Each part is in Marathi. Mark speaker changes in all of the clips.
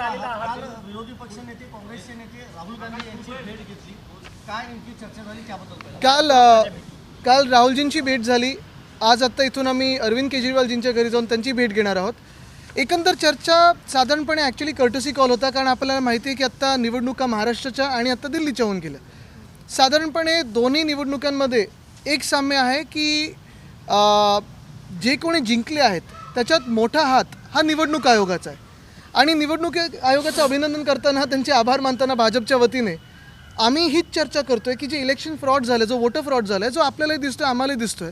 Speaker 1: काल विरोधी पक्ष नेते काँग्रेसचे नेते राहुल गांधी यांची भेट घेतली. काय नेमकी चर्चा झाली त्याबद्दल पहिला.
Speaker 2: काल राहुलजींची भेट झाली. आज आत्ता इथून आम्ही अरविंद केजरीवालजींच्या घरी जाऊन त्यांची भेट घेणार आहोत. एकंदर चर्चा साधारणपणे ॲक्च्युली कर्टसी कॉल होता कारण आपल्याला माहिती आहे की आत्ता निवडणुका महाराष्ट्राच्या आणि आत्ता दिल्लीच्या होऊन गेल्या. साधारणपणे दोन्ही निवडणुकांमध्ये एक साम्य आहे की जे कोणी जिंकले आहेत त्याच्यात मोठा हात हा निवडणूक आयोगाचा आहे. आणि निवडणूक आयोगाचं अभिनंदन करताना त्यांचे आभार मानताना भाजपच्या वतीने आम्ही हीच चर्चा करतोय की जे इलेक्शन फ्रॉड झालं जो वोटर फ्रॉड झाला आहे जो आपल्यालाही दिसतोय आम्हालाही दिसतोय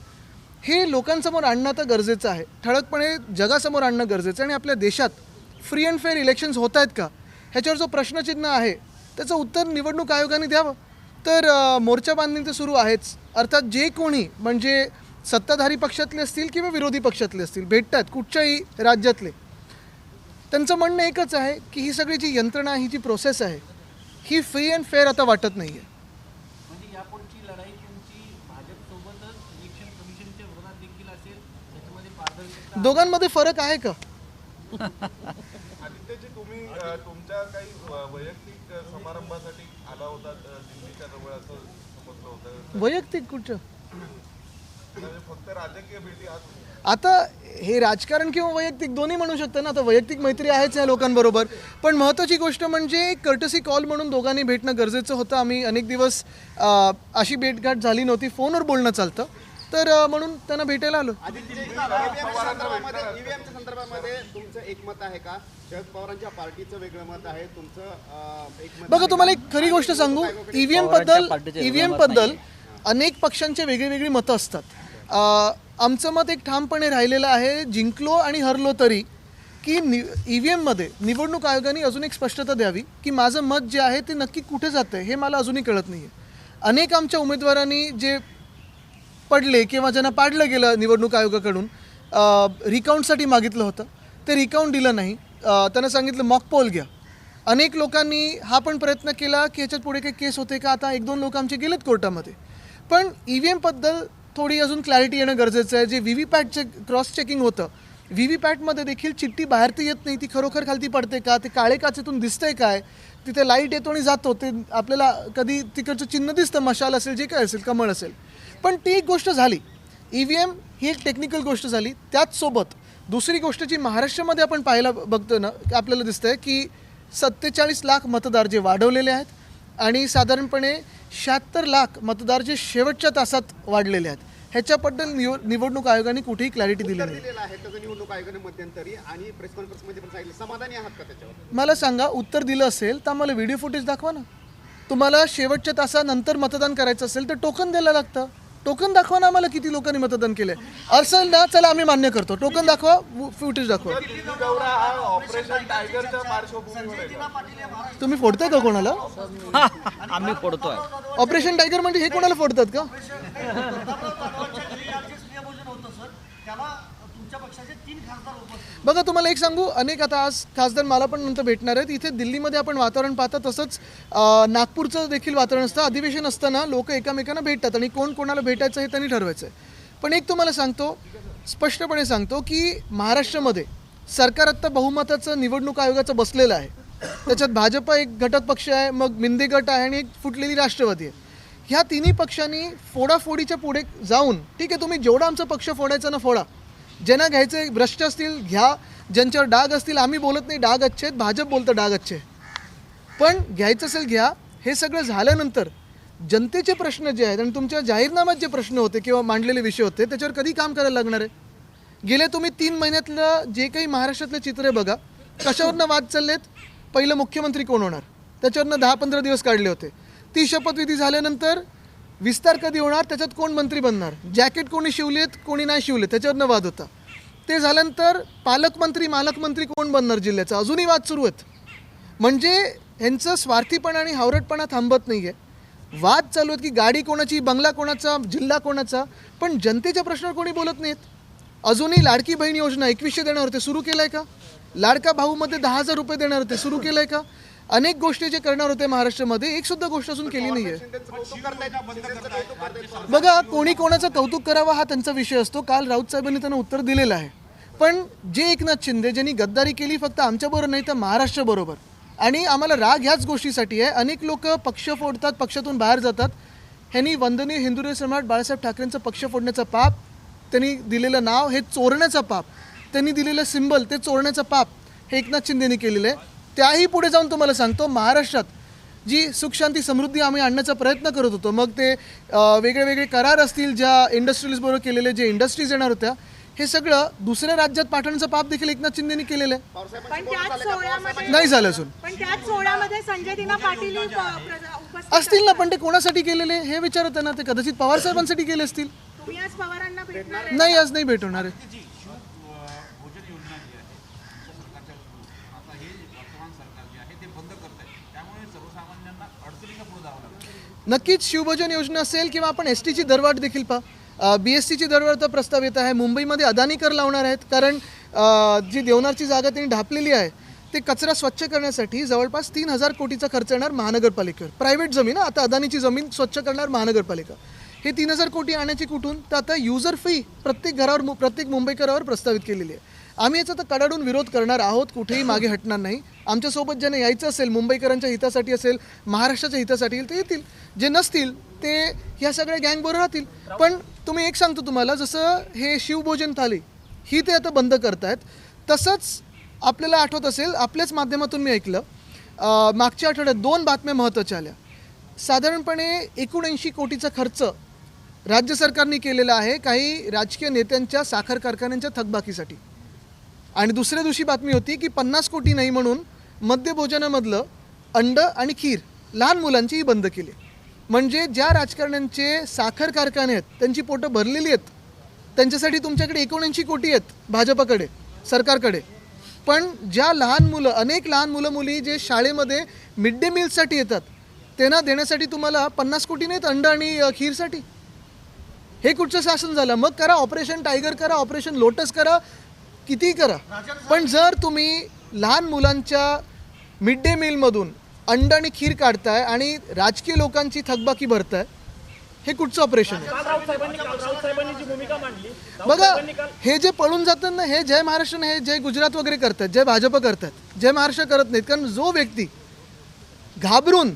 Speaker 2: हे लोकांसमोर आणणं आता गरजेचं आहे. ठळकपणे जगासमोर आणणं गरजेचं आहे आणि आपल्या देशात फ्री अँड फेअर इलेक्शन्स होत आहेत का? ह्याच्यावर जो प्रश्नचिन्ह आहे त्याचं उत्तर निवडणूक आयोगाने द्यावं. तर मोर्चा बांधणी तर सुरू आहेच. अर्थात जे कोणी म्हणजे सत्ताधारी पक्षातले असतील किंवा विरोधी पक्षातले असतील भेटतात कुठच्याही राज्यातले. त्यांचं म्हणणं एकच आहे की ही सगळी जी यंत्रणा ही जी प्रोसेस आहे ही फ्री अँड फेअर आता वाटत नाही आहे
Speaker 3: म्हणजे पारदर्शकता
Speaker 2: दोघांमध्ये फरक आहे का?
Speaker 4: तुम्ही तुमच्या काही वैयक्तिक समारंभासाठी आला होता अ, दिल्लीच्या जवळ असं समजलं होतं.
Speaker 2: वैयक्तिक कुठं? आता हे राजकारण किंवा वैयक्तिक दोन्ही म्हणू शकतं ना आता वैयक्तिक मैत्री आहेच या लोकांबरोबर. पण महत्त्वाची गोष्ट म्हणजे कर्टसी कॉल म्हणून दोघांनी भेटणं गरजेचं होतं. आम्ही अनेक दिवस अशी भेटघाट झाली नव्हती. फोनवर बोलणं चालतं. तर म्हणून त्यांना भेटायला आलो.
Speaker 5: ईव्हीएमच्या संदर्भामध्ये तुमचं एकमत आहे का? शरद पवारांच्या पार्टीचं वेगळं मत आहे. तुमचं अं, एकमत
Speaker 2: बघा तुम्हाला एक खरी गोष्ट सांगू. ईव्हीएमबद्दल ईव्हीएमबद्दल अनेक पक्षांचे वेगळी वेगळी मतं असतात. आमचं मत एक ठामपणे राहिलेलं आहे जिंकलो आणि हरलो तरी की नि ई व्ही एममध्ये निवडणूक आयोगाने अजून एक स्पष्टता द्यावी की माझं मत जे आहे ते नक्की कुठे जातं आहे हे मला अजूनही कळत नाही आहे अनेक आमच्या उमेदवारांनी जे पडले किंवा ज्यांना पाडलं गेलं निवडणूक आयोगाकडून रिकाउंटसाठी मागितलं होतं ते रिकाउंट दिलं नाही. त्यांना सांगितलं मॉक पोल घ्या. अनेक लोकांनी हा पण प्रयत्न केला की ह्याच्यात पुढे काही केस होते का? आता एक दोन लोक आमचे गेलेत कोर्टामध्ये. पण ई व्ही एमबद्दल थोडी अजून क्लॅरिटी येणं गरजेचं आहे. जे व्ही व्ही पॅटचे क्रॉस चेकिंग होतं व्ही व्ही पॅटमध्ये देखील चिठ्ठी बाहेर ती येत नाही ती खरोखर खालती पडते का ते काळे काचेतून दिसतंय काय तिथे लाइट येतो आणि जातो ते आपल्याला कधी तिकडचं चिन्ह दिसतं मशाल असेल जे काय असेल कमळ असेल. पण ती एक गोष्ट झाली. ई व्ही एम ही एक टेक्निकल गोष्ट झाली. त्याचसोबत दुसरी गोष्ट जी महाराष्ट्रामध्ये आपण पाहायला बघतो ना आपल्याला दिसतंय की सत्तेचाळीस लाख मतदार जे वाढवलेले आहेत आणि साधारणपणे शहात्तर लाख मतदार जे शेवटच्या तासात वाढलेले आहेत ह्याच्याबद्दल निव निवडणूक आयोगाने कुठेही क्लॅरिटी दिली नाही.
Speaker 5: दिलेलं आहे त्याचं निवडणूक आयोगाने मध्यंतरी आणि प्रेस कॉन्फरन्समध्ये पण सांगितलं. समाधानी आहात का त्याच्यावर?
Speaker 2: मला सांगा उत्तर दिलं असेल तर आम्हाला व्हिडिओ फुटेज दाखवा ना. तुम्हाला शेवटच्या तासानंतर मतदान करायचं असेल तर टोकन द्यायला लागतं. टोकन दाखवा ना आम्हाला किती लोकांनी मतदान केलंय. असेल ना चला आम्ही मान्य करतो. टोकन दाखवा फुटेज दाखवा.
Speaker 4: हा?
Speaker 2: तुम्ही फोडताय का कोणाला?
Speaker 6: आम्ही फोडतोय.
Speaker 2: ऑपरेशन टायगर म्हणजे हे कोणाला फोडतात का?
Speaker 1: त्याला तुमच्या पक्षाचे तीन खासदार उपस्थित
Speaker 2: बघा तुम्हाला एक सांगू. अनेक आता आज खासदार मला पण नंतर भेटणार आहेत. इथे दिल्लीमध्ये आपण वातावरण पाहता तसंच नागपूरचं देखील वातावरण असतं. अधिवेशन असताना लोक एकामेकांना भेटतात आणि कोण कोणाला भेटायचं हे त्यांनी ठरवायचं आहे पण एक तुम्हाला सांगतो स्पष्टपणे सांगतो की महाराष्ट्रामध्ये सरकार आत्ता बहुमताचं निवडणूक आयोगाचं बसलेलं आहे. त्याच्यात भाजप एक घटक पक्ष आहे मग मिंदे गट आहे आणि एक फुटलेली राष्ट्रवादी आहे. ह्या तिन्ही पक्षांनी फोडाफोडीच्या पुढे जाऊन ठीक आहे तुम्ही जेवढा आमचा पक्ष फोडायचा ना फोडा. ज्यांना घ्यायचे भ्रष्ट असतील घ्या. ज्यांच्यावर डाग असतील आम्ही बोलत नाही डाग अच्छे आहेत भाजप बोलतं डाग अच्छे पण घ्यायचं असेल घ्या. हे सगळं झाल्यानंतर जनतेचे प्रश्न जे आहेत आणि तुमच्या जाहीरनाम्यात जे प्रश्न होते किंवा मांडलेले विषय होते त्याच्यावर कधी काम करायला लागणार आहे? गेले तुम्ही तीन महिन्यातलं जे काही महाराष्ट्रातलं चित्र आहे बघा कशावरनं वाद चाललेत? पहिलं मुख्यमंत्री कोण होणार? त्याच्यावरनं दहा पंधरा दिवस काढले होते. ती शपथविधी झाल्यानंतर विस्तार कधी होणार? त्याच्यात कोण मंत्री बनणार? जॅकेट कोणी शिवलेत कोणी नाही शिवले त्याच्यावरनं वाद होता. ते झाल्यानंतर पालकमंत्री मालकमंत्री कोण बनणार जिल्ह्याचा? अजूनही वाद सुरू आहेत. म्हणजे ह्यांचं स्वार्थीपणा आणि हावरटपणा थांबत नाही आहे वाद चालू आहेत की गाडी कोणाची बंगला कोणाचा जिल्हा कोणाचा पण जनतेच्या प्रश्नावर कोणी बोलत नाहीत. अजूनही लाडकी बहीण योजना एकवीसशे देणार होते सुरू केलं आहे का? लाडका भाऊमध्ये दहा हजार रुपये देणार होते सुरू केलं आहे का? अनेक गोष्टी जे करणार होते महाराष्ट्रामध्ये एक सुद्धा गोष्ट अजून केली नाही आहे बघा कोणी कोणाचं कौतुक करावा हा त्यांचा विषय असतो. काल राऊत साहेबांनी त्यांना उत्तर दिलेलं आहे. पण जे एकनाथ शिंदे ज्यांनी गद्दारी केली फक्त आमच्याबरोबर नाही तर महाराष्ट्राबरोबर आणि आम्हाला राग ह्याच गोष्टीसाठी आहे. अनेक लोक पक्ष फोडतात पक्षातून बाहेर जातात. ह्यांनी वंदनीय हिंदुरे सम्राट बाळासाहेब ठाकरेंचं पक्ष फोडण्याचं पाप त्यांनी दिलेलं नाव हे चोरण्याचं पाप त्यांनी दिलेलं सिंबल ते चोरण्याचं पाप हे एकनाथ शिंदेनी केलेलं आहे. त्याही पुढे जाऊन तुम्हाला सांगतो महाराष्ट्रात जी सुख शांती समृद्धी आम्ही आणण्याचा प्रयत्न करत होतो मग ते वेगळे वेगळे करार असतील ज्या इंडस्ट्रीज बरोबर केलेले जे इंडस्ट्रीज येणार होत्या हे सगळं दुसऱ्या राज्यात पाठवण्याचं पाप देखील एकनाथ शिंदेनी केलेलं आहे. नाही झालं
Speaker 7: ही उपस्थित
Speaker 2: असतील ना पण ते कोणासाठी केलेले? हे विचारत ना ते कदाचित पवार साहेबांसाठी केले असतील.
Speaker 7: तुम्ही आज पवारांना भेटणार आहे?
Speaker 2: नाही आज नाही भेटवणार आहे
Speaker 3: भोजन योजना जी आहे सरकारच्या आता हे वर्तमान सरकार जे आहे ते बंद करत आहे त्यामुळे सर्वसामान्यांना अडचणीला पुढे जावं लागतं
Speaker 2: नक्कीच शिवभोजन योजना असेल किंवा आपण एस टीची दरवाढ देखील पहा. बी एस टीची दरवाढ तर प्रस्ताव येत आहे. मुंबईमध्ये अदानी कर लावणार आहेत कारण जी देवनारची जागा त्यांनी ढापलेली आहे ते कचरा स्वच्छ करण्यासाठी जवळपास तीन हजार कोटीचा खर्च येणार महानगरपालिकेवर. प्रायव्हेट जमीन आता अदानीची जमीन स्वच्छ करणार महानगरपालिका. हे तीन हजार कोटी आणायची कुठून? तर आता युजर फी प्रत्येक घरावर मु- प्रत्येक मुंबईकरावर प्रस्तावित केलेली आहे. आम्ही याचा तर कडाडून विरोध करणार आहोत कुठेही मागे हटणार नाही. आमच्यासोबत ज्यांना यायचं असेल मुंबईकरांच्या हितासाठी असेल महाराष्ट्राच्या हितासाठी येईल ते येतील. जे नसतील ते ह्या सगळ्या गँगबरोबर राहतील. पण तुम्ही एक सांगतो तुम्हाला जसं हे शिवभोजन थाली ही ते आता बंद करतायत. तसंच आपल्याला आठवत असेल आपल्याच माध्यमातून मी ऐकलं मागच्या आठवड्यात दोन बातम्या महत्त्वाच्या आल्या. साधारणपणे एकोणऐंशी कोटीचा खर्च राज्य सरकारने केलेला आहे काही राजकीय नेत्यांच्या साखर कारखान्यांच्या थकबाकीसाठी. आणि दुसऱ्या दिवशी बातमी होती की पन्नास कोटी नाही म्हणून मद्यभोजनामधलं अंड आणि खीर लहान मुलांचीही बंद केली. म्हणजे ज्या राजकारण्यांचे साखर कारखाने आहेत त्यांची पोटं भरलेली आहेत त्यांच्यासाठी तुमच्याकडे एकोणऐंशी कोटी आहेत भाजपकडे सरकारकडे. पण ज्या लहान मुलं अनेक लहान मुलं मुली जे शाळेमध्ये मिड डे मीलसाठी येतात त्यांना देण्यासाठी तुम्हाला पन्नास कोटी नाहीत अंड आणि खीरसाठी. हे कुठचं शासन झालं? मग करा ऑपरेशन टायगर करा ऑपरेशन लोटस करा कितीही करा. पण जर तुम्ही लहान मुलांच्या मिड डे मीलमधून अंड आणि खीर काढताय आणि राजकीय लोकांची थकबाकी भरताय हे कुठचं ऑपरेशन आहे? बघा हे जे पळून जातात ना हे जय महाराष्ट्र हे जय गुजरात वगैरे करतात जय भाजप करतात जय महाराष्ट्र करत नाहीत. कारण जो व्यक्ती घाबरून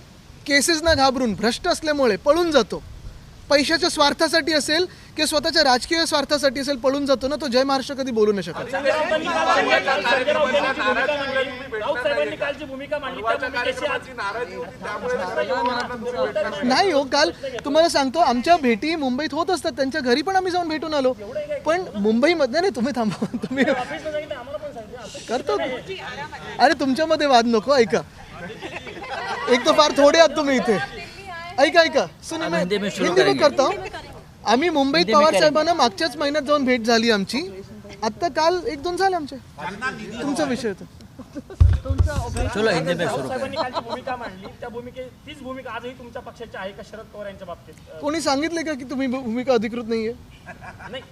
Speaker 2: केसेसना घाबरून भ्रष्ट असल्यामुळे पळून जातो पैशाच्या स्वार्थासाठी असेल किंवा स्वतःच्या राजकीय स्वार्थासाठी असेल पळून जातो ना तो जय महाराष्ट्र कधी बोलू नाही शकत. नाही हो काल तुम्हाला सांगतो आमच्या भेटी मुंबईत होत असतात. त्यांच्या घरी पण आम्ही जाऊन भेटून आलो. पण मुंबईमध्ये नाही तुम्ही थांबा. तुम्ही करतो. अरे तुमच्यामध्ये वाद नको ऐका. एक तर फार थोडे आहात तुम्ही इथे. ऐका ऐका. सुनो मैं
Speaker 6: हिंदी में शुरू
Speaker 2: हिंदी में
Speaker 6: करेंगे.
Speaker 2: करता हूं. आम्ही मुंबईत पवार साहेबांना मागच्याच महिन्यात जाऊन भेट झाली आमची. आता काल एक दोन झाले आमचे. तुमचा विषय होता.
Speaker 6: चलो हिंदी में
Speaker 8: राऊत
Speaker 6: शुरू करें
Speaker 8: साहेबांनी काल जी भूमिका मांडली. त्या भूमिके तीच भूमिका आजही तुमच्या पक्षाची आहे का शरद पवार यांच्या बाबतीत? अं,
Speaker 2: कोणी सांगितले का की तुम्ही भूमिका अधिकृत नाहीये?
Speaker 8: नाही.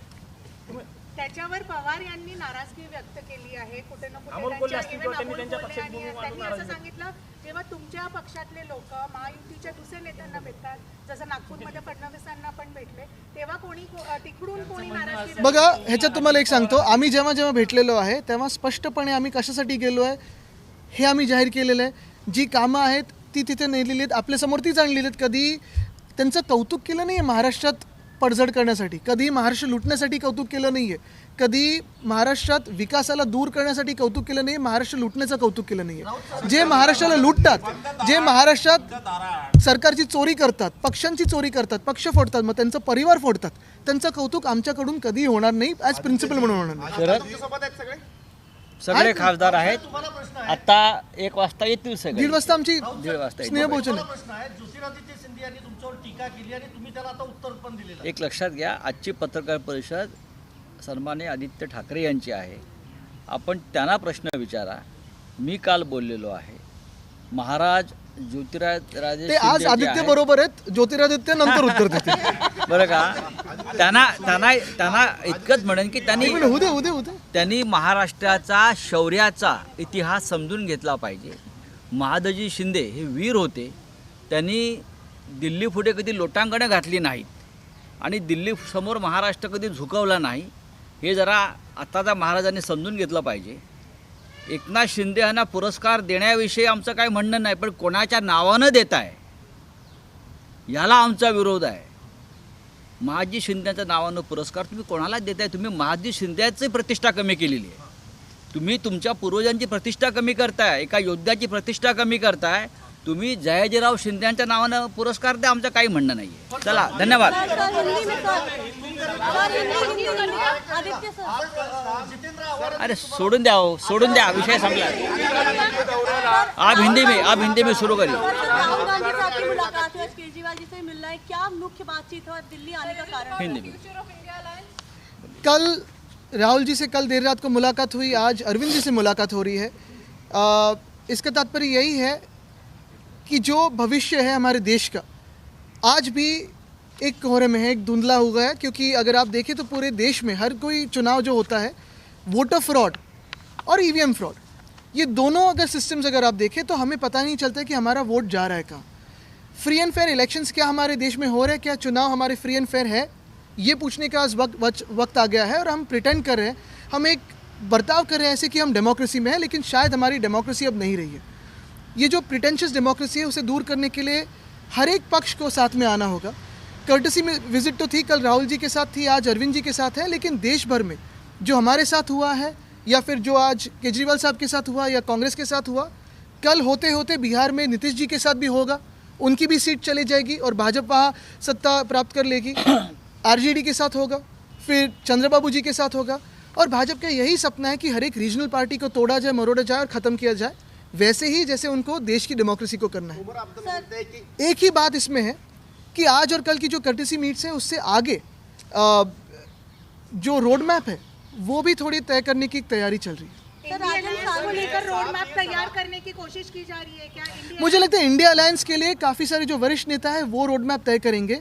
Speaker 8: तुम्ही-
Speaker 7: त्याच्यावर पवार यांनी नाराजगी व्यक्त केली आहे. कुठे ना कुठे
Speaker 8: अमोल कोल्हे
Speaker 7: त्यांच्या-
Speaker 8: असतील
Speaker 7: even
Speaker 8: किंवा त्यांनी
Speaker 7: अमोल
Speaker 8: त्यांच्या
Speaker 7: कोल्हे
Speaker 8: पक्षाची भूमिका
Speaker 7: असं सांगितलं जेव्हा तुमच्या पक्षातले लोक महायुतीच्या दुसऱ्या नेत्यांना भेटतात. जसं नागपूरमध्ये फडणवीसांना पण भेटले. तेव्हा कोणी तिकडून कोणी
Speaker 2: बघा ह्याच्यात तुम्हाला एक सांगतो. आम्ही जेव्हा जेव्हा भेटलेलो आहे तेव्हा स्पष्टपणे आम्ही कशासाठी गेलो आहे हे आम्ही जाहीर केलेलं आहे. जी कामं आहेत ती तिथे नेलेली आहेत. आपल्यासमोर तीच आणलेली आहेत. कधी त्यांचं कौतुक केलं नाही आहे महाराष्ट्रात. पडझड करण्यासाठी कधी महाराष्ट्र लुटण्यासाठी कौतुक केलं नाही आहे कधी महाराष्ट्रात विकासाला दूर करण्यासाठी कौतुक केलं नाही महाराष्ट्र लुटण्याचं कौतुक केलं नाही आहे जे महाराष्ट्राला लुटतात जे महाराष्ट्रात सरकारची चोरी करतात पक्षांची चोरी करतात पक्ष फोडतात मग त्यांचं परिवार फोडतात त्यांचं कौतुक आमच्याकडून कधीही होणार नाही ॲज प्रिन्सिपल म्हणून होणार नाही.
Speaker 6: शरद?
Speaker 5: सोबत आहेत सगळे
Speaker 6: खासदार आहेत. आता एक वाजता येतील सगळे.
Speaker 2: दीड वाजता आमची
Speaker 6: दीड वाजता येतील.
Speaker 2: स्नेहभोजन
Speaker 1: मला
Speaker 2: आहे
Speaker 1: प्रश्न आहे. ज्योतिरादित्य सिंधिया यांनी तुमच्यावर टीका केली आणि तुम्ही त्याला आता उत्तर पण दिलेलं आहे.
Speaker 6: एक लक्षात घ्या आजची पत्रकार परिषद सन्मान्य आदित्य ठाकरे यांची आहे. आपण त्यांना प्रश्न विचारा. मी काल बोललेलो आहे. महाराज ज्योतिराजे
Speaker 2: ते आज
Speaker 6: शिंदे जे
Speaker 2: आदित्य
Speaker 6: आहेत,
Speaker 2: बरोबर आहेत. ज्योतिरादित्य नंतर उत्तर देते
Speaker 6: बरं का? त्यांना त्यांना त्यांना इतकंच म्हणेन की त्यांनी
Speaker 2: उद्या उद्या उद्या
Speaker 6: त्यांनी महाराष्ट्राचा शौर्याचा इतिहास समजून घेतला पाहिजे. महादजी शिंदे हे वीर होते. त्यांनी दिल्ली फुटे कधी लोटांगणं घातली नाहीत. आणि दिल्ली समोर महाराष्ट्र कधी झुकवला नाही हे जरा आत्ताचा महाराजांनी समजून घेतलं पाहिजे. एकनाथ शिंदे यांना पुरस्कार देण्याविषयी आमचं काही म्हणणं नाही पण कोणाच्या नावानं देत आहे याला आमचा विरोध आहे. महाजी शिंदेच्या नावानं पुरस्कार तुम्ही कोणाला देताय तुम्ही महाजी शिंदेची प्रतिष्ठा कमी केलेली आहे. तुम्ही तुमच्या पूर्वजांची प्रतिष्ठा कमी करताय एका योद्ध्याची प्रतिष्ठा कमी करताय तुम्ही जयाजीराव शिंद्यांच्या नावानं पुरस्कार द्या आमचं काही म्हणणं नाही आहे चला धन्यवाद. अरे सोडून द्या सोडून द्या विषय संपला. आप हिंदी में आप हिंदी में शुरू करिए।
Speaker 2: कल राहुल जी से कल देर रात को मुलाकात हुई आज अरविंद जी से मुलाकात हो रही है। आ, इसका तात्पर्य यही है कि जो भविष्य है हमारे देश का आज भी एक कोहरे में है, एक धुंधला हुआ है, क्योंकि अगर आप देखें तो पूरे देश में हर कोई चुनाव जो होता है वोटर फ्रॉड और ईवीएम फ्रॉड ये दोनों अगर सिस्टम्स अगर आप देखें तो हमें पता नहीं चलता कि हमारा वोट जा रहा है कहाँ। फ्री एंड फेयर इलेक्शंस क्या हमारे देश में हो रहे हैं, क्या चुनाव हमारे फ्री एंड फेयर है, ये पूछने का आज वक्त- वक्त आ गया है और हम प्रिटेंड कर रहे हैं, हम एक बर्ताव कर रहे हैं ऐसे कि हम डेमोक्रेसी में हैं, लेकिन शायद हमारी डेमोक्रेसी अब नहीं रही है। ये जो प्रिटेंशियस डेमोक्रेसी है, उसे दूर करने के लिए हर एक पक्ष को साथ में आना होगा। कर्टसी में विज़िट तो थी कल राहुल जी के साथ थी आज अरविंद जी के साथ है लेकिन देश भर में जो हमारे साथ हुआ है या फिर जो आज केजरीवाल साहब के साथ हुआ या कांग्रेस के साथ हुआ कल होते होते बिहार में नीतीश जी के साथ भी होगा उनकी भी सीट चली जाएगी और भाजपा वहाँ सत्ता प्राप्त कर लेगी। आरजेडी के साथ होगा फिर चंद्रबाबू जी के साथ होगा और भाजपा का यही सपना है कि हर एक रीजनल पार्टी को तोड़ा जाए मरोड़ा जाए और ख़त्म किया जाए वैसे ही जैसे उनको देश की डेमोक्रेसी को करना है।
Speaker 5: हैं कि
Speaker 2: एक ही बात इसमें है कि आज और कल की जो कर्टिसी मीट्स है उससे आगे आ, जो रोड मैप है वो भी थोड़ी तय करने की तैयारी चल रही है। मुझे लगता है इंडिया अलायंस के लिए काफ़ी सारे जो वरिष्ठ नेता है वो रोड मैप तय करेंगे।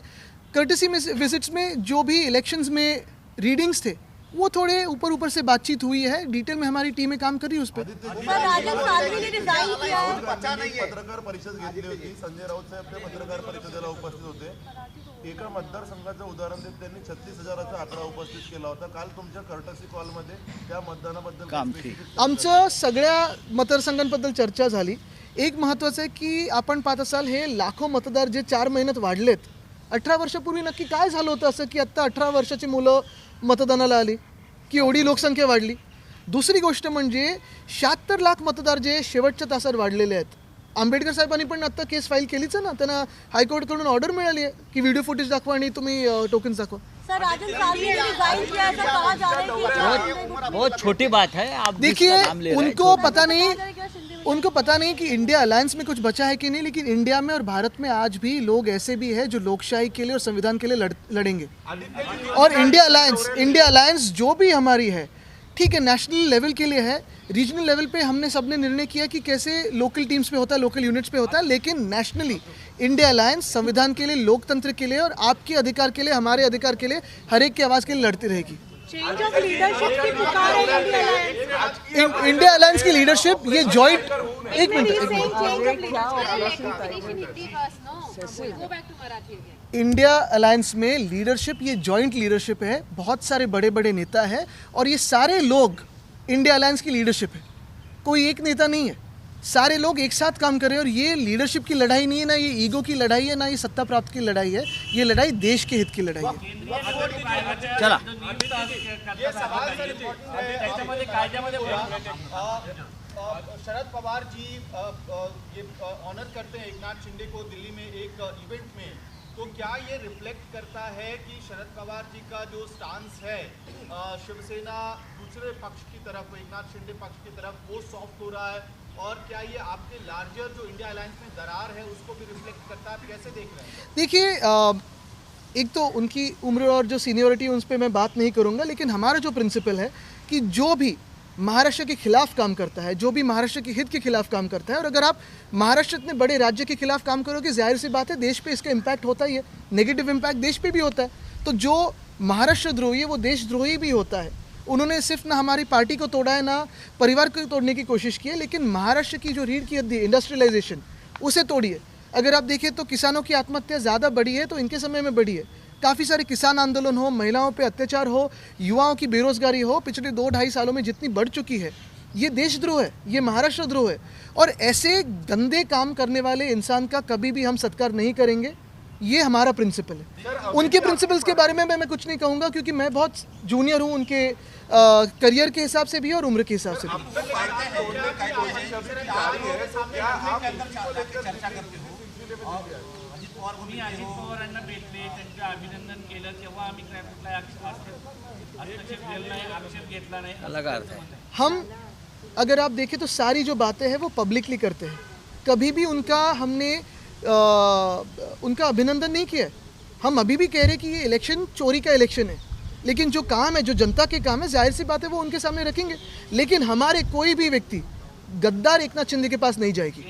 Speaker 2: कर्टिसी विजिट्स में जो भी इलेक्शंस में रीडिंग्स थे वो थोड़े ऊपर ऊपर से बातचीत हुई है। डिटेल में हमारी टीमें काम कर रही है उस पर
Speaker 9: पर राजन सालवी ने रिजाइन किया है।
Speaker 5: पता नाही आहे
Speaker 4: पत्रकार परिषद घेतली होती संजय राऊत साहेब पत्रकार परिषदेला उपस्थित होते। एका मतदारसंघाचं उदाहरण देत त्यांनी छत्तीस हजाराचा आकडा उपस्थित केला होता. काल तुमच्या कर्टसी कॉलमध्ये त्या मतदानाबद्दल
Speaker 2: आमचं सगळ्या मतदारसंघांबद्दल चर्चा झाली. एक महत्त्वाचं आहे की आपण पाहत असाल हे लाखो मतदार जे चार महिन्यात वाढलेत अठरा वर्षापूर्वी नक्की काय झालं होतं? असं की आत्ता अठरा वर्षाची मुलं मतदानाला आली. की एवढी लोकसंख्या वाढली. दुसरी गोष्ट म्हणजे शहात्तर लाख मतदार जे शेवटच्या तासात वाढलेले आहेत. आंबेडकर साहेबांनी पण आत्ता केस फाईल केलीच ना. त्यांना हायकोर्टकडून ऑर्डर मिळाली आहे की व्हिडिओ फुटेज दाखवा आणि तुम्ही टोकन्स दाखवा.
Speaker 9: है
Speaker 6: बहुत छोटी बात है आप
Speaker 2: देखिए उनको पता नहीं उनको पता नहीं कि इंडिया अलायंस में कुछ बचा है कि नहीं लेकिन इंडिया में और भारत में आज भी लोग ऐसे भी हैं जो लोकशाही के लिए और संविधान के लिए लड़, लड़ेंगे। और इंडिया अलायंस इंडिया अलायंस जो भी हमारी है ठीक है नेशनल लेवल के लिए है रीजनल लेवल पे हमने सबने निर्णय किया कि कैसे लोकल टीम्स पे होता है लोकल यूनिट्स पे होता है लेकिन नेशनली इंडिया अलायंस संविधान के लिए लोकतंत्र के लिए और आपके अधिकार के लिए हमारे अधिकार के लिए हर एक की आवाज़ के लिए लड़ती रहेगी।
Speaker 7: चेंज ऑफ़ लीडरशिप की पुकार है इंडिया अलायंस
Speaker 2: इंडिया अलायंस की लीडरशिप ये जॉइंट एक मिनट एक मिनट इंडिया अलायंस में लीडरशिप ये जॉइंट लीडरशिप है बहुत सारे बड़े बड़े नेता हैं और ये सारे लोग इंडिया अलायंस की लीडरशिप है। कोई एक नेता नहीं है। सारे लोग एक साथ काम कर रहे हैं और ये लीडरशिप की लड़ाई नहीं है ना ये ईगो की लड़ाई है ना ये सत्ता प्राप्त की लड़ाई है ये लड़ाई देश के हित की लड़ाई है।
Speaker 6: चला।
Speaker 10: शरद पवार जी ये ऑनर करते हैं एक नाथ शिंदे को दिल्ली में एक इवेंट में। तो क्या ये रिफ्लेक्ट करता है कि शरद पवार जी का जो स्टांस है शिवसेना दूसरे पक्ष की तरफ़, एकनाथ शिंदे पक्ष की तरफ़, वो सॉफ्ट हो रहा है? और क्या ये आपके लार्जर जो इंडिया अलायंस में दरार है, उसको भी रिफ्लेक्ट करता है? कैसे देख रहे हैं?
Speaker 2: देखिए एक तो उनकी उम्र और जो सीनियरिटी उन पर मैं बात नहीं करूँगा, लेकिन हमारा जो प्रिंसिपल है कि जो भी महाराष्ट्र के खिलाफ काम करता है, जो भी महाराष्ट्र के हित के खिलाफ काम करता है, और अगर आप महाराष्ट्र इतने बड़े राज्य के खिलाफ काम करोगे, ज़ाहिर सी बात है, देश पे इसका इम्पैक्ट होता ही है नेगेटिव इम्पैक्ट देश पे भी होता है। तो जो महाराष्ट्र द्रोही है, वो देशद्रोही भी होता है। उन्होंने सिर्फ़ ना हमारी पार्टी को तोड़ा है, ना परिवार को तोड़ने की कोशिश की है, लेकिन महाराष्ट्र की जो रीढ़ की हड्डी इंडस्ट्रियलाइजेशन उसे तोड़िए अगर आप देखें तो किसानों की आत्महत्या ज़्यादा बढ़ी है तो इनके समय में बढ़ी है। काफ़ी सारे किसान आंदोलन हो महिलाओं पे अत्याचार हो युवाओं की बेरोजगारी हो पिछले दो ढाई सालों में जितनी बढ़ चुकी है ये देशद्रोह है ये महाराष्ट्र द्रोह है। और ऐसे गंदे काम करने वाले इंसान का कभी भी हम सत्कार नहीं करेंगे ये हमारा प्रिंसिपल है। उनके प्रिंसिपल्स के बारे में मैं, मैं कुछ नहीं कहूँगा क्योंकि मैं बहुत जूनियर हूँ उनके आ, करियर के हिसाब से भी और उम्र के हिसाब से भी।
Speaker 8: त्यांचं अभिनंदन केलं तेव्हा आम्ही काय हस्तक्षेप केला नाही आक्षेप घेतला नाही.
Speaker 6: अर्थ आहे.
Speaker 2: हम अगर आप देखें तो सारी जो बातें हैं वो पब्लिकली करते हैं। कभी भी उनका हमने आ, उनका अभिनंदन नहीं किया हम अभी भी कह रहे हैं कि ये इलेक्शन चोरी का इलेक्शन है। लेकिन जो काम है जो जनता के काम है ज़ाहिर सी बात है वो उनके सामने रखेंगे। लेकिन हमारे कोई भी व्यक्ति गद्दार एकनाथ शिंदे के पास नहीं जाएगी।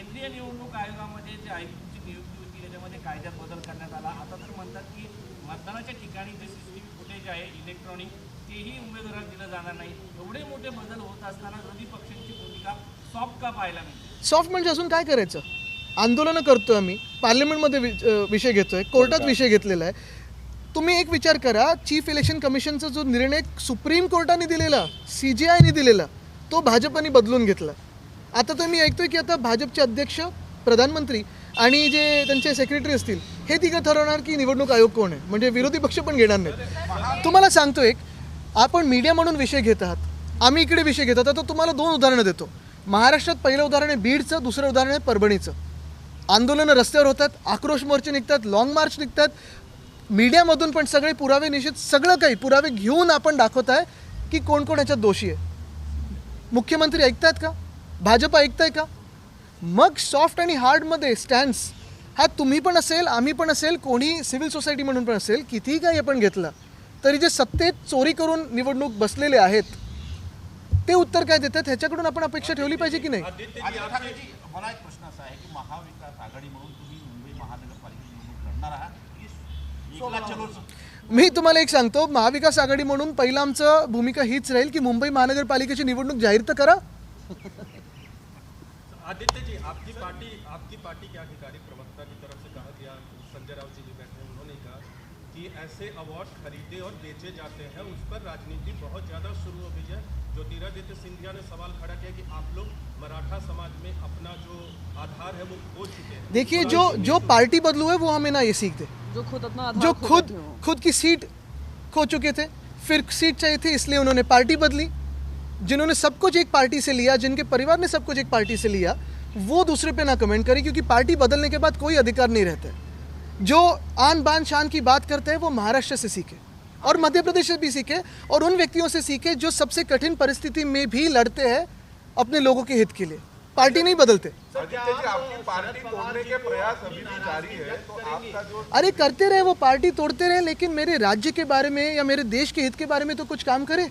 Speaker 8: आहे इलेक्ट्रॉनिक तेही उमेदवाराला दिलं जाणार नाही. एवढे मोठे बदल होत असताना विरोधी पक्षांची भूमिका सॉफ्ट का पाहायला मिळते?
Speaker 2: सॉफ्ट म्हणजे अजून काय करायचं? आंदोलनं करतोय आम्ही. पार्लमेंटमध्ये विषय घेतोय. कोर्टात. विषय घेतलेला आहे. तुम्ही एक विचार करा. चीफ इलेक्शन कमिशनचा जो निर्णय सुप्रीम कोर्टाने दिलेला सी जी आयने दिलेला तो भाजपाने बदलून घेतला. आता तर मी ऐकतोय की आता भाजपचे अध्यक्ष प्रधानमंत्री आणि जे त्यांचे सेक्रेटरी असतील हे तिघं ठरवणार की निवडणूक आयोग कोण आहे? म्हणजे विरोधी पक्ष पण घेणार नाही तुम्हाला सांगतो एक आपण मीडिया म्हणून विषय घेत आहात. आम्ही इकडे विषय घेत आहोत. तर तुम्हाला दोन उदाहरणं देतो. महाराष्ट्रात पहिलं उदाहरण आहे बीडचं दुसरं उदाहरण आहे परभणीचं. आंदोलनं रस्त्यावर होतात आक्रोश मोर्चे निघतात लॉंग मार्च निघतात. मीडियामधून पण सगळे पुरावे निश्चित सगळं काही पुरावे घेऊन आपण दाखवत आहे की कोण कोण याच्यात दोषी आहे. मुख्यमंत्री ऐकतायत का? भाजप ऐकताय का? मग सॉफ्ट आणि हार्डमध्ये स्टँड्स हा तुम्ही पण असेल आम्ही पण असेल कोणी सिव्हिल सोसायटी म्हणून पण असेल कितीही काही आपण घेतलं तरी जे सत्तेत चोरी करून निवडणूक बसलेले आहेत ते उत्तर काय देतात? ह्याच्याकडून आपण अपेक्षा ठेवली पाहिजे की नाही?
Speaker 3: मला एक प्रश्न असा आहे की महाविकास आघाडी म्हणून तुम्ही मुंबई महानगरपालिका निवडणूक लढणार आहात? की एकला चलो
Speaker 2: मी तुम्हाला एक सांगतो महाविकास आघाडी म्हणून पहिलं आमचं भूमिका हीच राहील की मुंबई महानगरपालिकेची निवडणूक जाहीर तर करा.
Speaker 10: आदित्य जी आपकी पार्टी आपकी पार्टी के ऐसे अवार्ड खरीदे और बेचे जाते हैं उस पर राजनीति बहुत ज़्यादा शुरू हो गई है। ज्योतिरादित्य सिंधिया ने सवाल खड़ा किया कि आप लोग मराठा समाज में अपना जो आधार है वो खो चुके हैं।
Speaker 2: देखिए जो जो पार्टी बदलू है वो हमें ना ये सीख दे
Speaker 11: जो खुद अपना
Speaker 2: जो खुद खुद की सीट खो चुके थे फिर सीट चाहिए थी इसलिए उन्होंने पार्टी बदली। जिन्होंने सब कुछ एक पार्टी से लिया जिनके परिवार ने सब कुछ एक पार्टी से लिया वो दूसरे पे ना कमेंट करें क्योंकि पार्टी बदलने के बाद कोई अधिकार नहीं रहता है। जो आन बान शान की बात करते हैं वो महाराष्ट्र से सीखे और मध्य प्रदेश से भी सीखे और उन व्यक्तियों से सीखे जो सबसे कठिन परिस्थिति में भी लड़ते हैं अपने लोगों के हित के लिए। पार्टी नहीं बदलते।
Speaker 4: आदित्य जी आपकी पार्टी तोड़ने के प्रयास अभी भी जारी है? तो आपका जो
Speaker 2: अरे करते रहे वो पार्टी तोड़ते रहे लेकिन मेरे राज्य के बारे में या मेरे देश के हित के बारे में तो कुछ काम करे।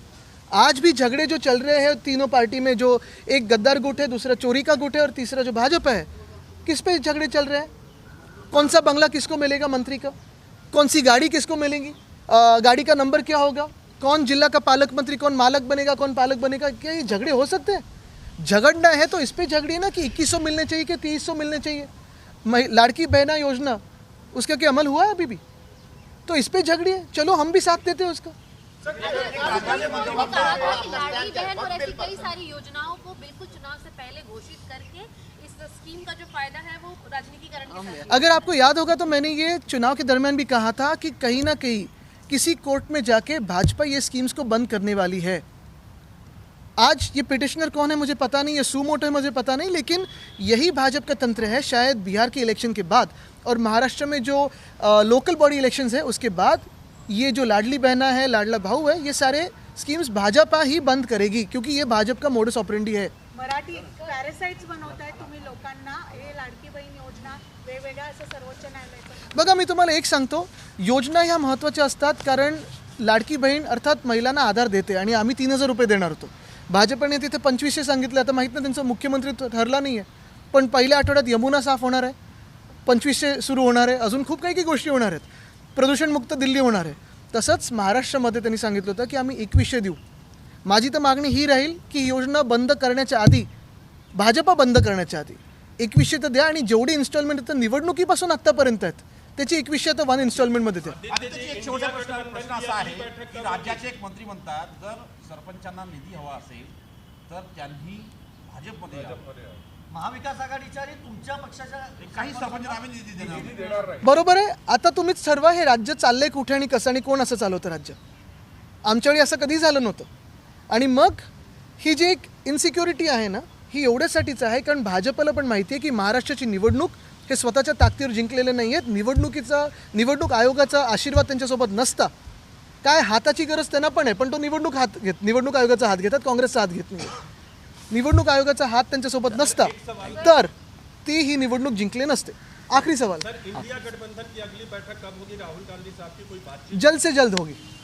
Speaker 2: आज भी झगड़े जो चल रहे हैं तीनों पार्टी में जो एक गद्दार गुट है दूसरा चोरी का गुट है और तीसरा जो भाजपा है किस पे झगड़े चल रहे हैं? कौन सा बंगला किसको मिलेगा मंत्री का? कौन सी गाड़ी किसको मिलेगी? गाड़ी का नंबर क्या होगा? कौन जिला का पालक मंत्री, कौन मालक बनेगा, कौन पालक बनेगा? क्या ये झगड़े हो सकते हैं? झगड़ना है तो इस पर झगड़िए ना कि 2100 मिलने चाहिए कि 2300 मिलने चाहिए? लाड़की बहना योजना, उसका क्या अमल हुआ है अभी भी? तो इस पे झगड़िए चलो हम भी साथ देते हैं उसका।
Speaker 9: से
Speaker 2: अगर आपको याद होगा तो मैंने ये चुनाव के दरमियान भी कहा था कि कहीं ना कहीं किसी कोर्ट में जाके भाजपा ये स्कीम्स को बंद करने वाली है। आज ये पिटिशनर कौन है मुझे पता नहीं ये सुमोटो है मुझे पता नहीं लेकिन यही भाजपा का तंत्र है शायद बिहार के इलेक्शन के बाद। और महाराष्ट्र में जो अ, लोकल बॉडी इलेक्शंस है उसके बाद ये जो लाडली बहना है लाडला भाऊ है ये सारे स्कीम्स भाजपा ही बंद करेगी क्योंकि ये भाजपा का मोडस ऑपरेंडी है।
Speaker 7: मराठी पॅरासाइट्स बनवताय तुम्ही लोकांना हे लाडकी बहीण योजना वेगवेगळ्या असं सर्वोच्च न्यायालयाचं
Speaker 2: बघा मी तुम्हाला एक सांगतो योजना ह्या महत्त्वाच्या असतात कारण लाडकी बहीण अर्थात महिलांना आधार देते आणि आम्ही तीन हजार रुपये देणार होतो. भाजपने तिथे पंचवीसशे सांगितलं आता माहीत नाही त्यांचं मुख्यमंत्री ठरला नाही आहे पण पहिल्या आठवड्यात यमुना साफ होणार आहे पंचवीसशे सुरू होणार आहे अजून खूप काही काही गोष्टी होणार आहेत. प्रदूषणमुक्त दिल्ली होणार आहे. तसंच महाराष्ट्रामध्ये त्यांनी सांगितलं होतं की आम्ही एकवीसशे देऊ. माझी तर मागणी ही राहील की योजना बंद करण्याच्या आधी भाजपा बंद करण्याच्या आधी एकवीसशे तर द्या आणि जेवढी इन्स्टॉलमेंट तर निवडणुकीपासून आत्तापर्यंत आहेत त्याची एकवीसशे तर वन इन्स्टॉलमेंटमध्ये द्या.
Speaker 3: आदित्यजी, प्रश्न असा आहे की राज्याचे एक मंत्री म्हणतात जर सरपंचांना निधी हवा असेल तर त्यांनी भाजपमध्ये
Speaker 1: महाविकास आघाडीच्या आणि तुमच्या पक्षाच्या
Speaker 3: काही निधी देणार
Speaker 2: बरोबर आहे. आता तुम्हीच ठरवा हे राज्य चाललंय कुठे आणि कसं आणि कोण असं चालवतं राज्य. आमच्या वेळी असं कधी झालं नव्हतं. आणि मग ही जी एक इन्सिक्युरिटी आहे ना ही एवढ्यासाठीच आहे कारण भाजपला पण माहिती आहे की महाराष्ट्राची निवडणूक हे स्वतःच्या ताकदीवर जिंकलेले नाही आहेत. निवडणुकीचा निवडणूक आयोगाचा आशीर्वाद त्यांच्यासोबत नसता. काय हाताची गरज त्यांना पण आहे पण तो निवडणूक हात घेत निवडणूक आयोगाचा हात घेतात काँग्रेसचा हात घेत नाही निवडणूक आयोगाचा हात त्यांच्यासोबत नसता. तर ती ही निवडणूक जिंकले नसते. आखरी सवाल.
Speaker 10: इंडिया गठबंधन की अगली बैठक कब होगी? राहुल गांधी साहब की कोई बात
Speaker 2: जल्द से जल्द होगी.